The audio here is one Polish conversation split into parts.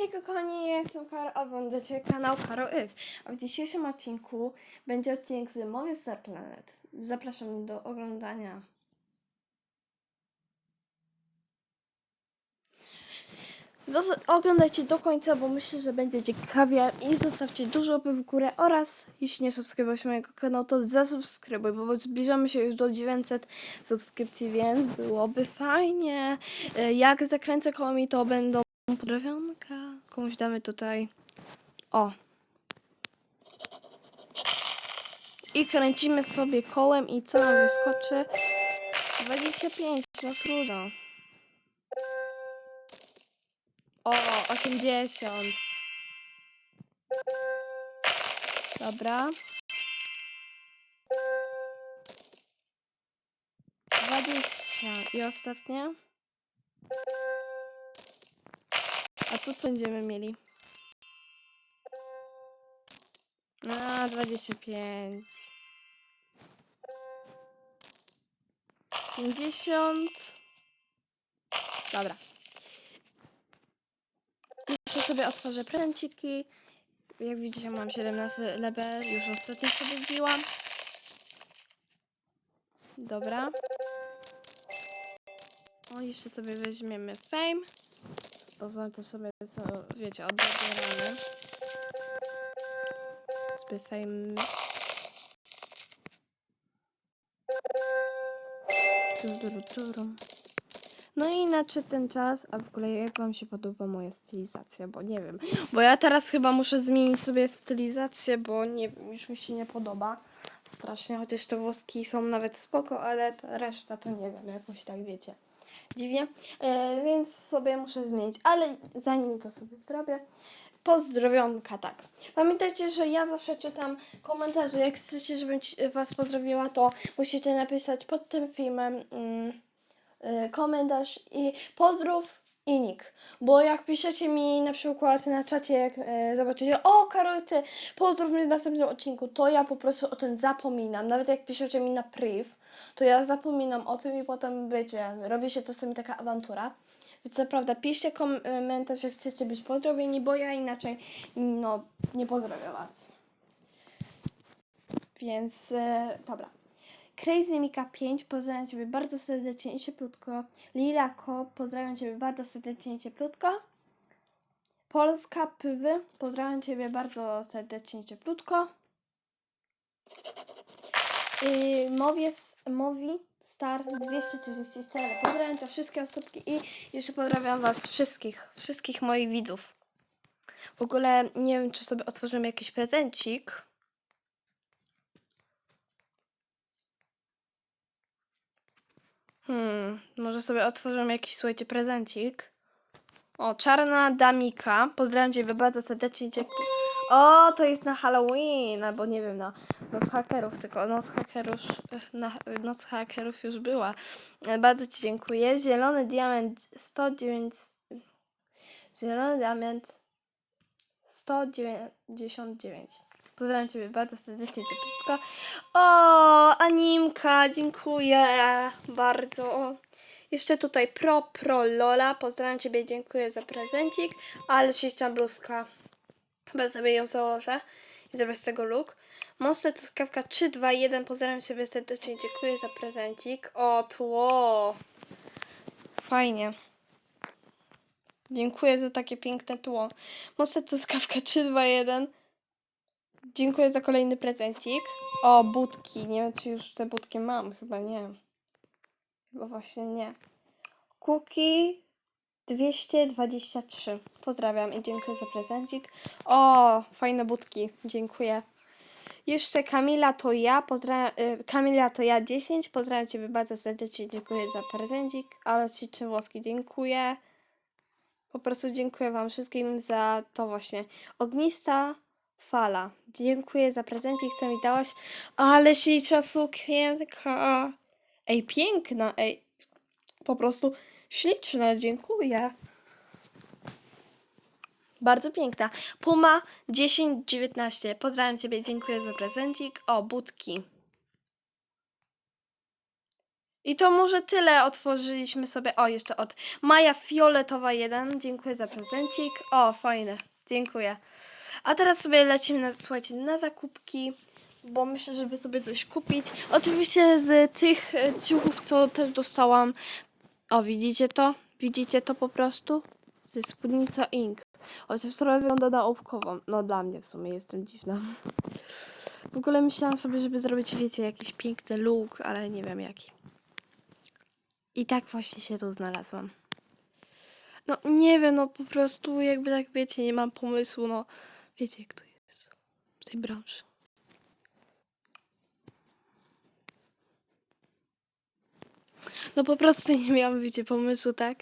Hej kochani, ja jestem Karo, oglądacie kanał Karo It. A w dzisiejszym odcinku będzie odcinek z Star Planet. Zapraszam do oglądania. Zos- oglądajcie do końca, bo myślę, że będzie ciekawie i zostawcie dużo łapy w górę oraz jeśli nie subskrybujesz mojego kanału, to zasubskrybuj, bo zbliżamy się już do 900 subskrypcji, więc byłoby fajnie. E, Jak zakręcę koło to będą Pozdrowionka. Komuś damy tutaj. O. I kręcimy sobie kołem i co nam wyskoczy? 25, no trudno. O, 80. Dobra. 20. I ostatnie. Co będziemy mieli? A, 25. 50. Dobra. Jeszcze sobie otworzę pręciki. Jak widzicie mam 17 level. Już ostatnio sobie wbiłam. Dobra. O, jeszcze sobie weźmiemy fame. Poza to sobie, to, wiecie, odbieramy. Turu. No i inaczej ten czas, a w ogóle jak wam się podoba moja stylizacja, bo nie wiem. Bo ja teraz chyba muszę zmienić sobie stylizację, bo nie już mi się nie podoba. Strasznie, chociaż te włoski są nawet spoko, ale ta reszta to nie wiem, jakoś tak wiecie dziwnie, e, więc sobie muszę zmienić, ale zanim to sobie zrobię, pozdrowionka, tak. Pamiętajcie, że ja zawsze czytam komentarze, jak chcecie, żebym was pozdrowiła, to musicie napisać pod tym filmem mm, y, komentarz i pozdrów i nick. Bo jak piszecie mi na przykład na czacie, jak e, zobaczycie, o Karol, ty mnie w następnym odcinku, to ja po prostu o tym zapominam. Nawet jak piszecie mi na priv, to ja zapominam o tym i potem wiecie, robi się czasami taka awantura. Więc naprawdę piszcie komentarz, że chcecie być pozdrowieni, bo ja inaczej no nie pozdrowię was. Więc e, dobra. Crazy Mika 5, pozdrawiam Ciebie bardzo serdecznie i cieplutko. Lila Ko, pozdrawiam Ciebie bardzo serdecznie i cieplutko. Polska Pywy, pozdrawiam Ciebie bardzo serdecznie i cieplutko. Yy, mowie, Mowi Star 234, pozdrawiam Cię wszystkie osobki i jeszcze pozdrawiam Was wszystkich, wszystkich moich widzów. W ogóle nie wiem, czy sobie otworzymy jakiś prezencik. Hmm, może sobie otworzymy jakiś, słuchajcie, prezencik. O, czarna damika. Pozdrawiam Cię bardzo serdecznie. Cię... O, to jest na Halloween, albo nie wiem, na noc hakerów, tylko noc hakerów, na, noc hakerów już była. E, Bardzo Ci dziękuję. Zielony diament 109... Zielony diament 199. Pozdrawiam Ciebie bardzo serdecznie, Cieplicko. O, Animka, dziękuję bardzo. Jeszcze tutaj Pro Pro Lola. Pozdrawiam Ciebie, dziękuję za prezencik. Ale śliczna bluzka. Chyba sobie ją założę i zrobię z tego look. Monster Truskawka 321. Pozdrawiam Ciebie serdecznie, dziękuję za prezencik. O, tło. Fajnie. Dziękuję za takie piękne tło. Monster Truskawka 321. Dziękuję za kolejny prezencik. O, budki. Nie wiem, czy już te budki mam. Chyba nie. Chyba właśnie nie. Kuki 223. Pozdrawiam i dziękuję za prezencik. O, fajne budki. Dziękuję. Jeszcze Kamila to ja. Pozdrawiam. Y, Kamila to ja 10. Pozdrawiam Ciebie bardzo serdecznie. Dziękuję za prezencik. Ale śliczny włoski. Dziękuję. Po prostu dziękuję Wam wszystkim za to właśnie. Ognista fala. Dziękuję za prezencik, co mi dałaś. Ale śliczna sukienka. Ej, piękna, ej. Po prostu śliczna, dziękuję. Bardzo piękna. Puma 1019. Pozdrawiam Ciebie, dziękuję za prezencik. O, budki. I to może tyle otworzyliśmy sobie. O, jeszcze od Maja Fioletowa 1. Dziękuję za prezencik. O, fajne. Dziękuję. A teraz sobie lecimy na, słuchajcie, na zakupki, bo myślę, żeby sobie coś kupić. Oczywiście z tych e, ciuchów, co też dostałam. O, widzicie to? Widzicie to po prostu? Ze spódnica Ink. Chociaż trochę wygląda na ołówkową. No dla mnie w sumie jestem dziwna. W ogóle myślałam sobie, żeby zrobić, wiecie, jakiś piękny look, ale nie wiem jaki. I tak właśnie się tu znalazłam. No nie wiem, no po prostu jakby tak wiecie, nie mam pomysłu, no wiecie jak to jest w tej branży. No po prostu nie miałam, wiecie, pomysłu, tak?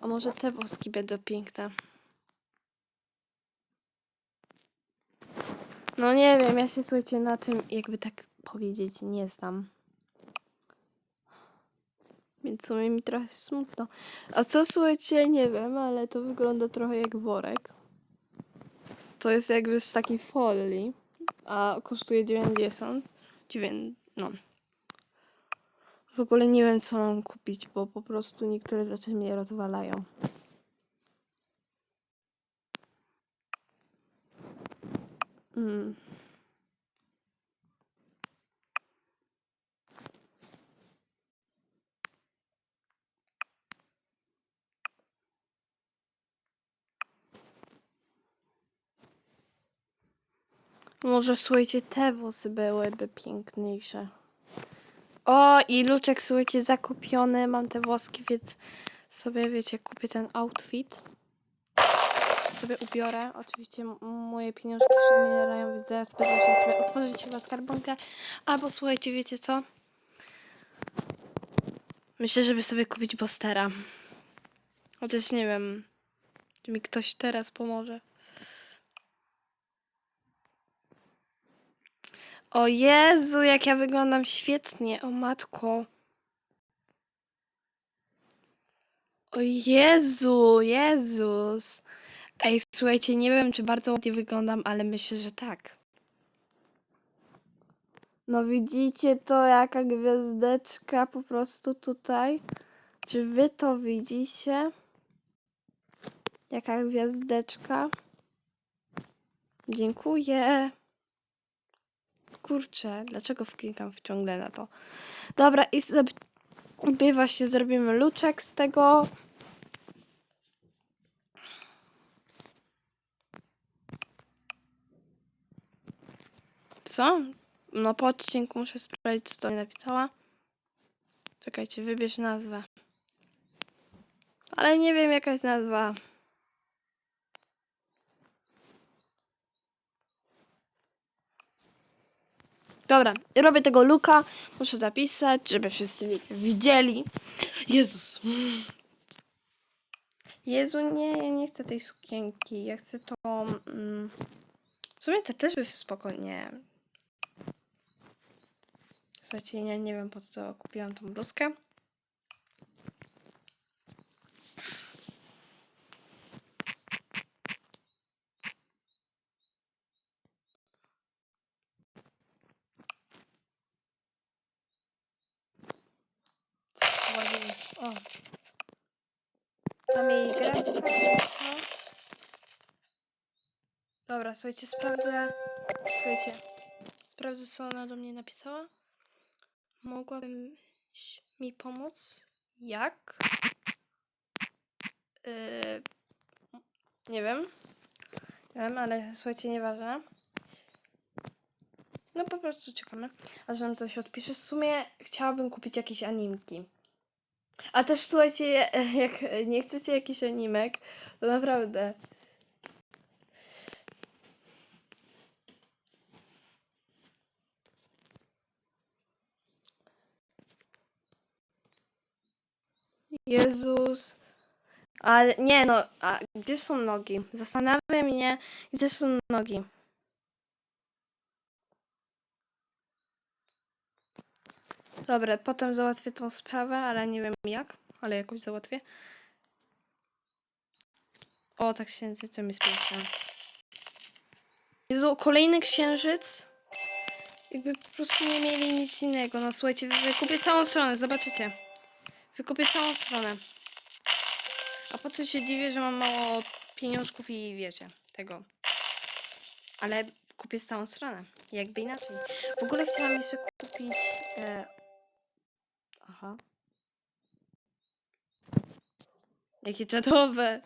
A może te woski będą piękne. No nie wiem, ja się słuchajcie na tym, jakby tak powiedzieć, nie znam. Więc w sumie mi trochę smutno. A co słuchajcie, nie wiem, ale to wygląda trochę jak worek. To jest jakby z takiej folii, a kosztuje 90. 9, no. W ogóle nie wiem, co mam kupić, bo po prostu niektóre rzeczy mnie rozwalają. Mm. Może słuchajcie, te włosy byłyby piękniejsze. O, i luczek, słuchajcie, zakupiony. Mam te włoski, więc sobie, wiecie, kupię ten outfit. Sobie ubiorę. Oczywiście moje pieniążki się umierają, więc zaraz będę sobie otworzyć chyba skarbonkę. Albo słuchajcie, wiecie co? Myślę, żeby sobie kupić Bostera. Chociaż nie wiem, czy mi ktoś teraz pomoże. O Jezu, jak ja wyglądam świetnie, o matko. O Jezu, Jezus. Ej, słuchajcie, nie wiem, czy bardzo ładnie wyglądam, ale myślę, że tak. No widzicie to, jaka gwiazdeczka po prostu tutaj? Czy wy to widzicie? Jaka gwiazdeczka? Dziękuję. Kurczę, dlaczego wklikam ciągle na to? Dobra, i sobie właśnie zrobimy luczek z tego. Co? No po odcinku muszę sprawdzić, co to napisała. Czekajcie, wybierz nazwę. Ale nie wiem, jaka jest nazwa. Dobra, robię tego luka. Muszę zapisać, żeby wszyscy wiecie, widzieli. Jezus. Jezu, nie, ja nie chcę tej sukienki. Ja chcę to. Mm, w sumie to też by spokojnie. Słuchajcie, nie, nie wiem po co kupiłam tą bluzkę. O. Tam jej grafika. no. Dobra, słuchajcie, sprawdzę. Słuchajcie, sprawdzę, co ona do mnie napisała. Mogłabym mi pomóc? Jak? Yy, nie wiem. Nie wiem, ale słuchajcie, nieważne. No po prostu czekamy, aż nam coś odpisze. W sumie chciałabym kupić jakieś animki. A też słuchajcie, jak nie chcecie jakiś animek, to naprawdę. Jezus. Ale nie no, a gdzie są nogi? Zastanawia mnie, gdzie są nogi. Dobra, potem załatwię tą sprawę, ale nie wiem jak, ale jakoś załatwię. O, tak księżycem jest piękna. Jezu, kolejny księżyc. Jakby po prostu nie mieli nic innego. No słuchajcie, wykupię całą stronę, zobaczycie. Wykupię całą stronę. A po co się dziwię, że mam mało pieniążków i wiecie, tego. Ale kupię całą stronę. Jakby inaczej. W ogóle chciałam jeszcze kupić... E... Aha. Jakie czatowe.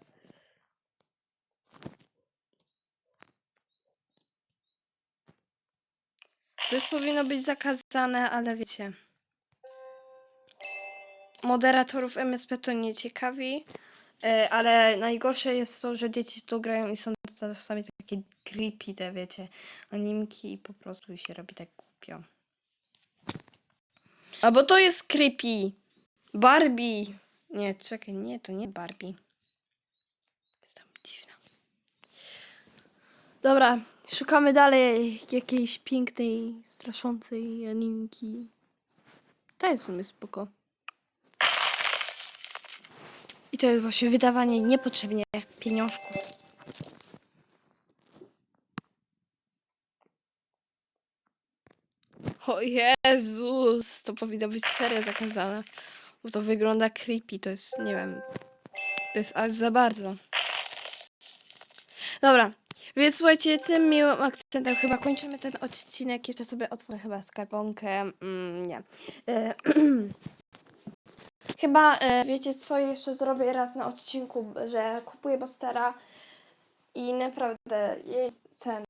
To powinno być zakazane, ale wiecie. Moderatorów MSP to nie ciekawi, e, ale najgorsze jest to, że dzieci tu grają i są czasami takie creepy, te wiecie, animki i po prostu się robi tak głupio. Albo to jest creepy. Barbie. Nie, czekaj, nie, to nie Barbie. Jest tam dziwna. Dobra, szukamy dalej jakiejś pięknej, straszącej animki. To jest w sumie spoko. I to jest właśnie wydawanie niepotrzebnie pieniążków. O Jezus, to powinno być serio zakazane. Bo to wygląda creepy, to jest, nie wiem, to jest aż za bardzo. Dobra, więc słuchajcie, tym miłym akcentem chyba kończymy ten odcinek. Jeszcze sobie otworzę chyba skarbonkę. Mm, nie. E, chyba e, wiecie co, jeszcze zrobię raz na odcinku, że kupuję Bostera i naprawdę jest ten.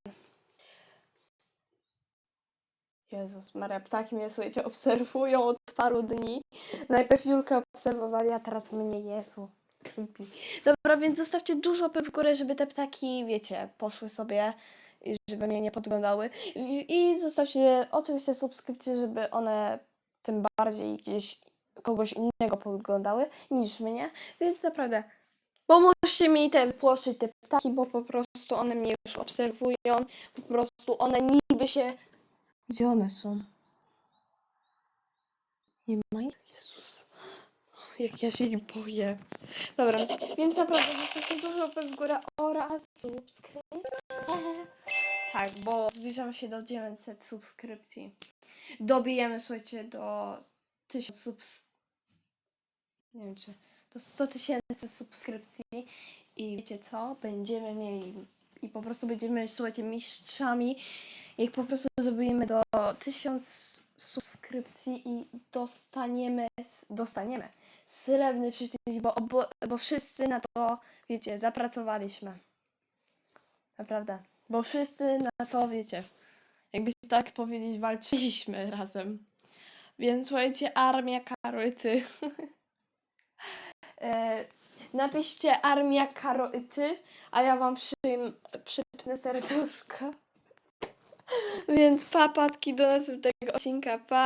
Jezus Maria, ptaki mnie, słuchajcie, obserwują od paru dni. Najpierw Julkę obserwowali, a teraz mnie, Jezu. Creepy. Dobra, więc zostawcie dużo łapek w górę, żeby te ptaki, wiecie, poszły sobie i żeby mnie nie podglądały. I, zostawcie oczywiście subskrypcje, żeby one tym bardziej gdzieś kogoś innego podglądały niż mnie. Więc naprawdę pomóżcie mi te wypłoszyć te ptaki, bo po prostu one mnie już obserwują. Po prostu one niby się... Gdzie one są? Nie ma ich? Jezus. Jak ja się boję. Dobra, więc naprawdę zostawcie dużo w górę oraz subskrypcję. Tak, bo zbliżamy się do 900 subskrypcji. Dobijemy, słuchajcie, do 1000 subs... Nie wiem, czy... Do 100 tysięcy subskrypcji i wiecie co? Będziemy mieli... I po prostu będziemy, słuchajcie, mistrzami. Jak po prostu dobijemy do 1000 subskrypcji i dostaniemy, dostaniemy srebrny przycisk, bo, bo, bo wszyscy na to, wiecie, zapracowaliśmy. Naprawdę. Bo wszyscy na to, wiecie, jakby tak powiedzieć, walczyliśmy razem. Więc słuchajcie, armia karoty. e, napiszcie armia karoty, a ja wam przy, przypnę serduszko. Więc papatki do następnego odcinka. Pa!